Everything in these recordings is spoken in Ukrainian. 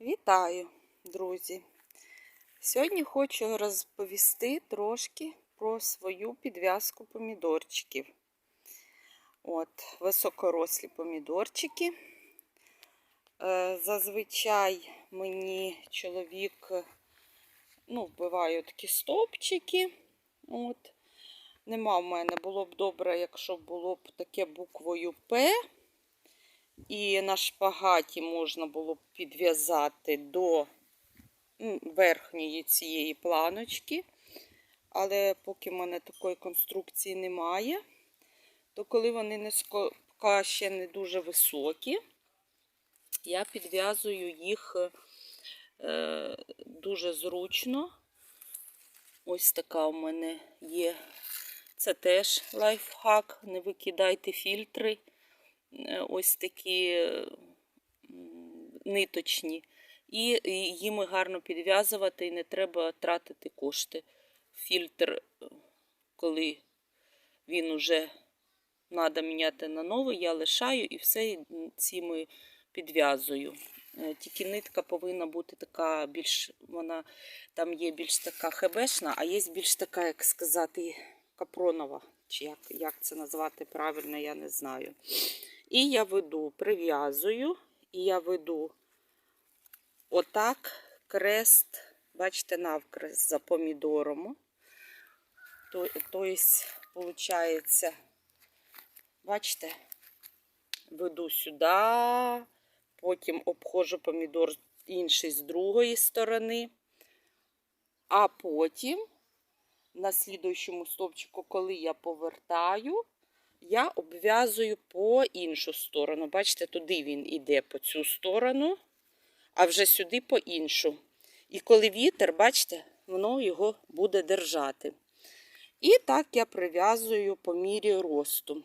Вітаю, друзі! Сьогодні хочу розповісти трошки про свою підв'язку помідорчиків. От, високорослі помідорчики. Е, Зазвичай мені чоловік ну, вбиває такі стовпчики. От. Нема в мене, було б добре, якщо було б таке буквою П. І на шпагаті можна було б підв'язати до верхньої цієї планочки. Але поки в мене такої конструкції немає, то коли вони не поки ще не дуже високі, я підв'язую їх е, дуже зручно. Ось така у мене є. Це теж лайфхак. Не викидайте фільтри ось такі е, ниточні. І їми гарно підв'язувати, і не треба тратити кошти. Фільтр, е, коли він уже треба міняти на новий, я лишаю і все цими підв'язую. Е, Тільки нитка повинна бути така більш, вона там є більш така хебешна, а є більш така, як сказати, капронова. Чи як, як це назвати правильно, я не знаю. І я веду, прив'язую, і я веду отак крест, бачите, навкрест за помідором. Тобто, виходить, бачите, веду сюди, потім обходжу помідор інший з другої сторони, а потім на слідуючому стовпчику, коли я повертаю, я обв'язую по іншу сторону. Бачите, туди він іде по цю сторону, а вже сюди по іншу. І коли вітер, бачите, воно його буде держати. І так я прив'язую по мірі росту.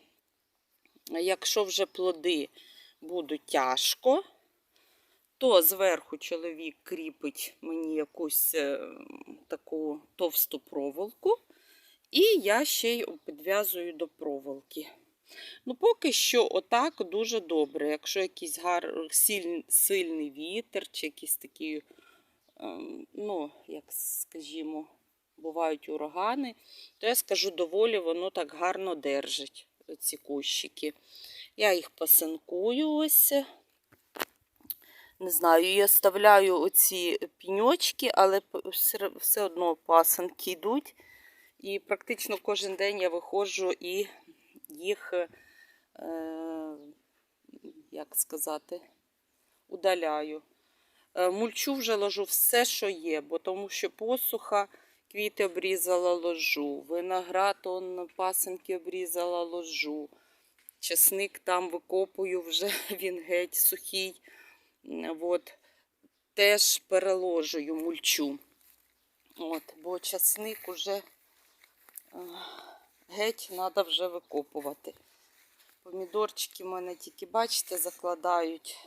Якщо вже плоди будуть тяжко, то зверху чоловік кріпить мені якусь е, таку товсту проволоку, і я ще й підв'язую до проволоки. Ну, поки що, отак дуже добре. Якщо якийсь гар... силь... сильний вітер, чи якісь такі, ем, ну, як скажімо, бувають урагани, то я скажу, доволі воно так гарно держить, ці кущики. Я їх пасинкую ось. Не знаю, я оставляю оці піньочки, але все одно пасанки йдуть. І практично кожен день я виходжу і їх, е, як сказати, удаляю. Е, Мульчу вже ложу все, що є, бо тому що посуха, квіти обрізала ложу, виноград он пасинки обрізала ложу. Чесник там викопую вже він геть сухий. От. Теж переложую мульчу. От, бо часник уже е, геть треба вже викопувати. Помідорчики в мене тільки, бачите, закладають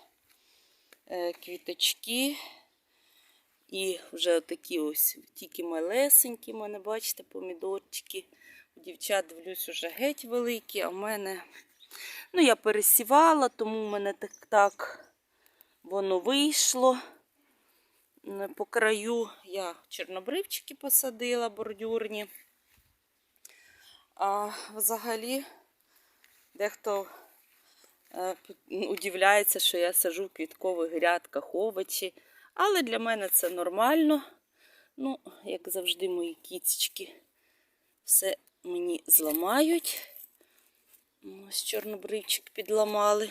е, квіточки. І вже такі ось тільки малесенькі в мене, бачите, помідорчики. У дівчат дивлюсь, уже геть великі, а в мене, ну, я пересівала, тому в мене так, так воно вийшло. По краю я чорнобривчики посадила бордюрні. А взагалі дехто е, удивляється, що я сажу в квіткових грядках овочі. Але для мене це нормально. Ну, як завжди, мої кіцечки все мені зламають. Ось чорнобривчик підламали.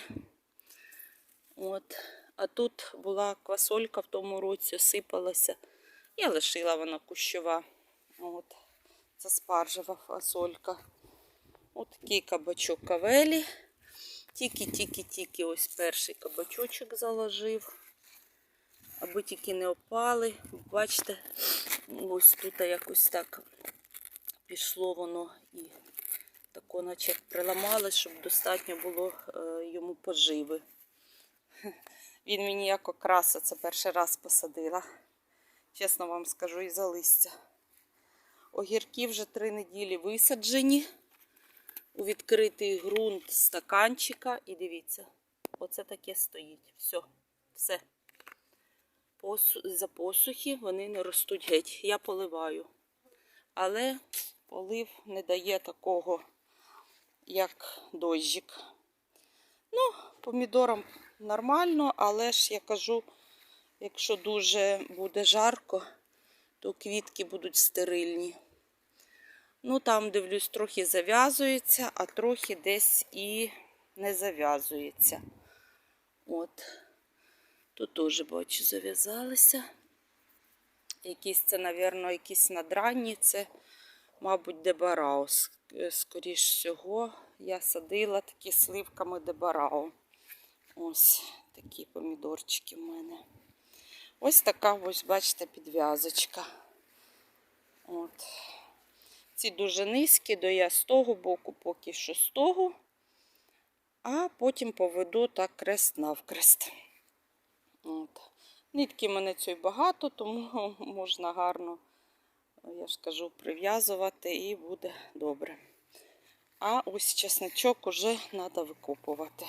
От. А тут була квасолька в тому році, осипалася. Я лишила вона кущова. От. Це спаржева фасолька. От такий кабачок кавелі. Тільки-тільки-тільки ось перший кабачочок заложив. Аби тільки не опали. Бачите, ось тут якось так пішло воно і тако, наче як приламалось, щоб достатньо було е, йому поживи. Він мені як окраса, це перший раз посадила. Чесно вам скажу, і за листя. Огірки вже три неділі висаджені у відкритий ґрунт стаканчика. І дивіться, оце таке стоїть. Все, все. за посухи вони не ростуть геть. Я поливаю. Але полив не дає такого, як дощик. Ну, помідорам нормально, але ж я кажу, якщо дуже буде жарко, то квітки будуть стерильні. Ну, там, дивлюсь, трохи зав'язується, а трохи десь і не зав'язується. От. Тут теж бачу, зав'язалися. Якісь це, мабуть, якісь надранні, це, мабуть, дебарао. С- е, Скоріш всього, я садила такі сливками дебарао. Ось такі помідорчики в мене. Ось така, ось, бачите, підв'язочка. От. Ці дуже низькі, до я з того боку, поки що з того, а потім поведу так крест навкрест. От. Нитки мене цієї багато, тому можна гарно, я ж кажу, прив'язувати і буде добре. А ось чесничок уже треба викопувати.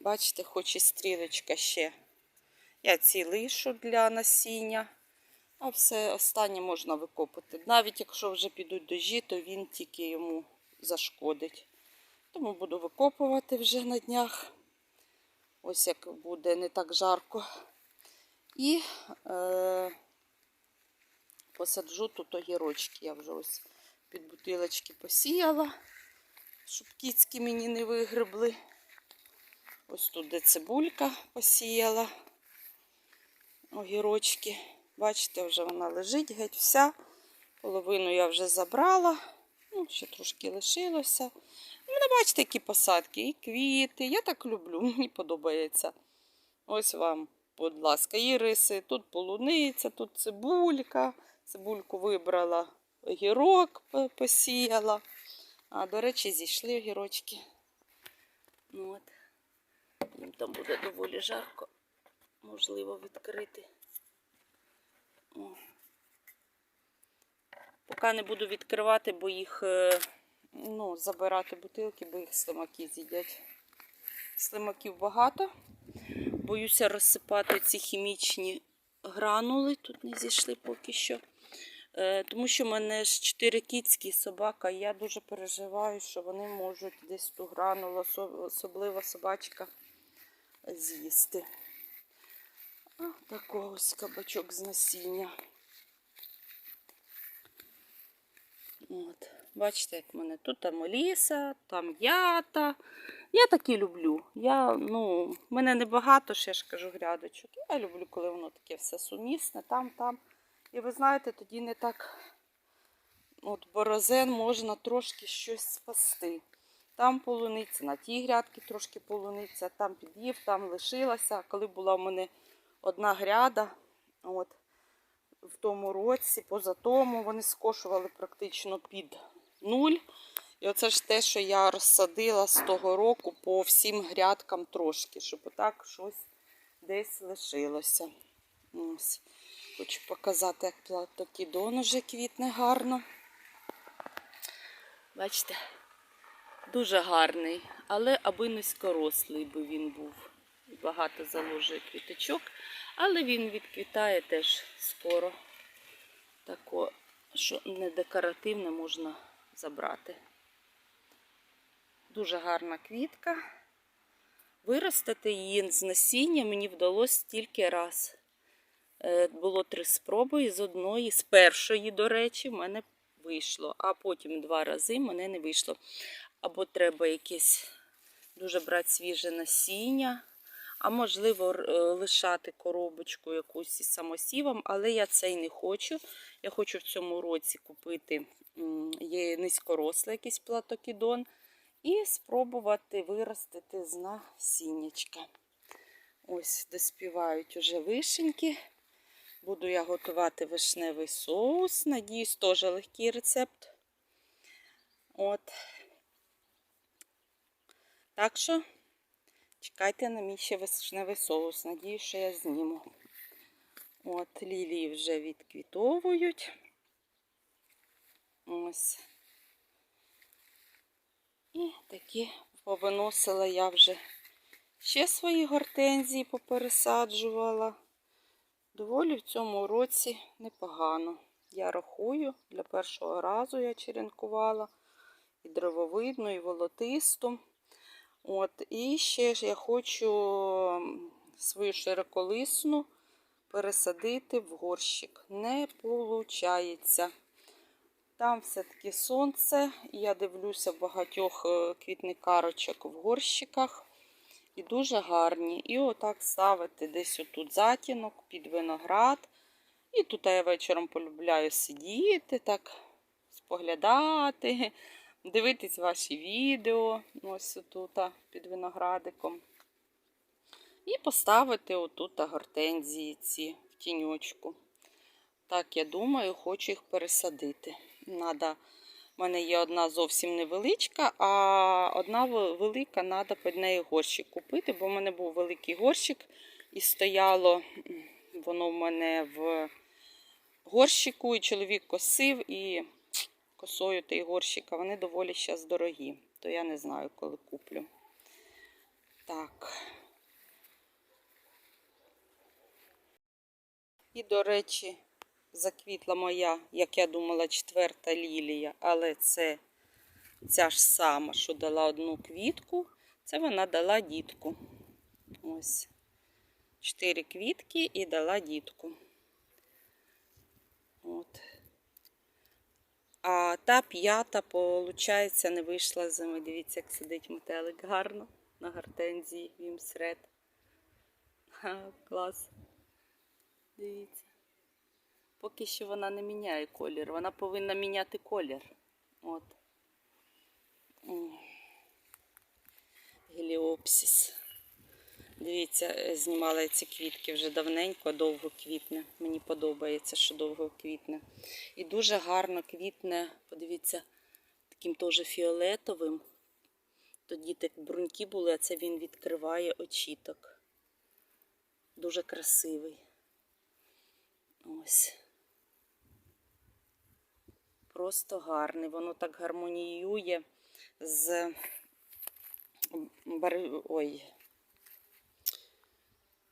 Бачите, хоч і стрілочка ще. Я ці лишу для насіння, а все останнє можна викопати. Навіть якщо вже підуть дожі, то він тільки йому зашкодить. Тому буду викопувати вже на днях. Ось як буде не так жарко. І е, посаджу тут огірочки. Я вже ось під бутилочки посіяла, щоб кіцьки мені не вигребли. Ось тут де цибулька посіяла огірочки. Бачите, вже вона лежить геть вся. Половину я вже забрала. Ну, ще трошки лишилося. У мене бачите, які посадки, і квіти. Я так люблю, мені подобається. Ось вам, будь ласка, іриси. Тут полуниця, тут цибулька. Цибульку вибрала, огірок посіяла. А, до речі, зійшли огірочки. Ну, от. Їм там буде доволі жарко. Можливо, відкрити. О. Поки не буду відкривати, бо їх е, ну, забирати бутилки, бо їх слимаки з'їдять. Слимаків багато. Боюся розсипати ці хімічні гранули. Тут не зійшли поки що. Е, Тому що в мене ж чотири кіцькі собака, і я дуже переживаю, що вони можуть десь ту гранулу, особливо собачка, з'їсти. Такий ось кабачок з насіння. От. Бачите, як в мене тут там Оліса, там ята. Я такі люблю. Я, ну, мене небагато, ще ж кажу, грядочок. Я люблю, коли воно таке все сумісне, там, там. І ви знаєте, тоді не так от борозен можна трошки щось спасти. Там полуниця, на тій грядці трошки полуниця, там під'їв, там лишилася. Коли була в мене одна гряда, от, в тому році, поза тому, вони скошували практично під нуль. І оце ж те, що я розсадила з того року по всім грядкам трошки, щоб отак щось десь лишилося. Ось. Хочу показати, як платокідон уже квітне гарно. Бачите, дуже гарний, але аби низькорослий би він був. Багато заложує квіточок, але він відквітає теж скоро. Тако, що не декоративне можна забрати. Дуже гарна квітка. Виростити її з насіння мені вдалося тільки раз. Е, Було три спроби, з одної, з першої, до речі, в мене вийшло, а потім два рази в мене не вийшло. Або треба якесь дуже брати свіже насіння, а можливо е, лишати коробочку якусь із самосівом, але я це й не хочу. Я хочу в цьому році купити є низькорослий якийсь платокідон і спробувати виростити з насіннячка. Ось доспівають уже вишеньки. Буду я готувати вишневий соус. Надіюсь, теж легкий рецепт. От. Так що чекайте на мій ще вишневий соус. Надіюсь, що я зніму. От, лілії вже відквітовують. Ось. І такі повиносила я вже ще свої гортензії попересаджувала. Доволі в цьому році непогано. Я рахую, для першого разу я черенкувала і древовидну, і волотисту. От, і ще ж я хочу свою широколисну пересадити в горщик. Не виходить. Там все-таки сонце. Я дивлюся багатьох е, квітникарочок в горщиках. І дуже гарні. І отак ставити десь отут затінок під виноград. І тут я вечором полюбляю сидіти, так, споглядати, дивитись ваші відео. Ось отут під виноградиком. І поставити отут гортензії ці в тіньочку. Так, я думаю, хочу їх пересадити. Надо, в мене є одна зовсім невеличка, а одна велика, треба під неї горщик купити, бо в мене був великий горщик і стояло воно в мене в горщику, і чоловік косив, і косою той горщик, а вони доволі зараз дорогі. То я не знаю, коли куплю. Так. І, до речі, заквітла моя, як я думала, четверта лілія, але це ця ж сама, що дала одну квітку, це вона дала дітку. Ось. Чотири квітки і дала дітку. От. А та п'ята, виходить, не вийшла з зими. Дивіться, як сидить метелик гарно на гортензії вімсред. Клас. Дивіться. Поки що вона не міняє колір. Вона повинна міняти колір. От. М. Дивіться, е, знімала ці квітки вже давненько, довго квітне. Мені подобається, що довго квітне. І дуже гарно квітне, подивіться, таким теж фіолетовим. Тоді так бруньки були, а це він відкриває очіток. Дуже красивий. Ось. Просто гарний. Воно так гармоніює з. Ой.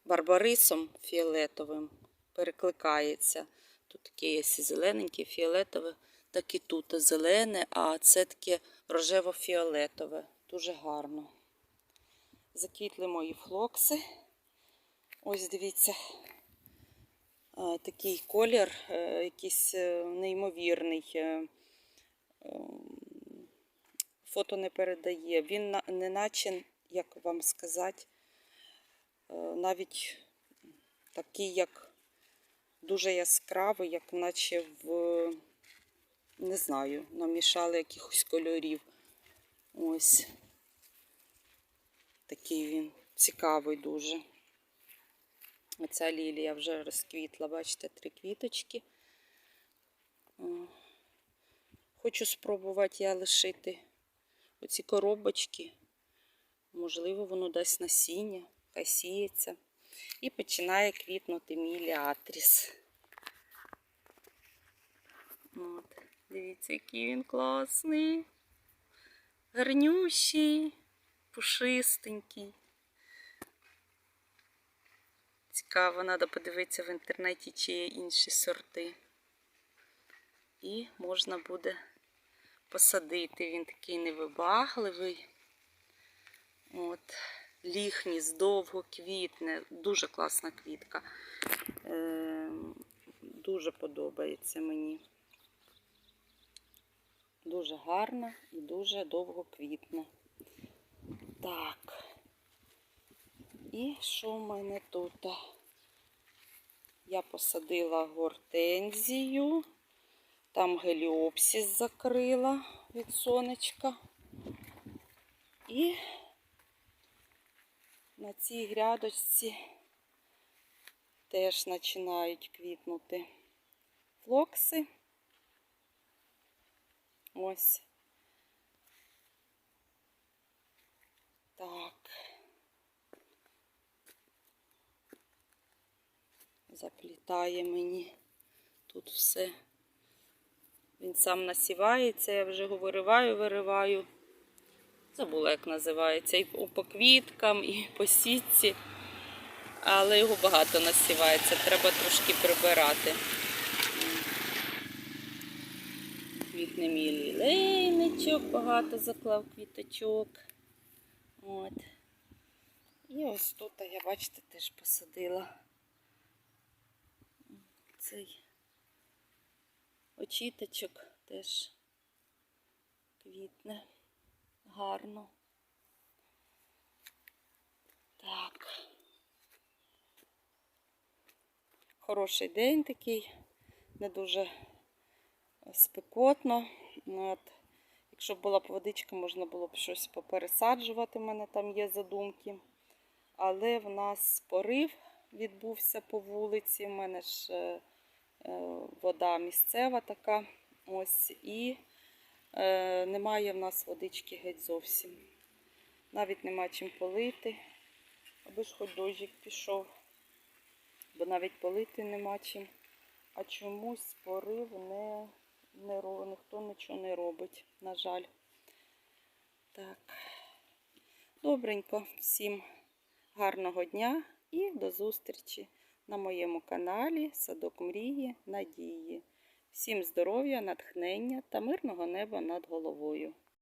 Барбарисом фіолетовим. Перекликається. Тут таке є зелененьке, фіолетове, так і тут зелене, а це таке рожево-фіолетове. Дуже гарно. Заквітли мої флокси. Ось дивіться, такий колір, е, якийсь е, неймовірний. е, ем, Фото не передає. Він на- неначе, як вам сказати, навіть такий, як дуже яскравий, як наче в, не знаю, намішали якихось кольорів. Ось. Такий він цікавий дуже. Оця лілія вже розквітла, бачите, три квіточки. Хочу спробувати я лишити оці коробочки. Можливо, воно дасть насіння, хай сіється. І починає квітнути мій ліатріс. От, дивіться, який він класний. Гарнющий, пушистенький. Цікаво, треба подивитися в інтернеті, чи є інші сорти. І можна буде посадити. Він такий невибагливий. От. Ліхніс довго квітне. Дуже класна квітка. Е, дуже подобається мені. Дуже гарна і дуже довго квітне. Так. І що в мене тут? Я посадила гортензію. Там геліопсис закрила від сонечка. І на цій грядочці теж починають квітнути флокси. Ось. Так. Заплітає мені тут все. Він сам насівається, я вже його вириваю, вириваю. Забула, як називається. І по квіткам, і по сітці. але його багато насівається, треба трошки прибирати. Квітне лілейничок, багато заклав квіточок. От. І ось тут я, бачите, теж посадила цей очіточок теж квітне гарно. Так. Хороший день такий, не дуже спекотно. От. Якщо б була б водичка, можна було б щось попересаджувати, у мене там є задумки. Але в нас порив відбувся по вулиці. У мене ж е, е, вода місцева така. Ось, і е, немає в нас водички геть зовсім. Навіть нема чим полити, аби ж хоч дощик пішов, бо навіть полити нема чим. А чомусь порив не, не ніхто нічого не робить, на жаль. Так. Добренько, всім гарного дня і до зустрічі на моєму каналі Садок Мрії Надії. Всім здоров'я, натхнення та мирного неба над головою.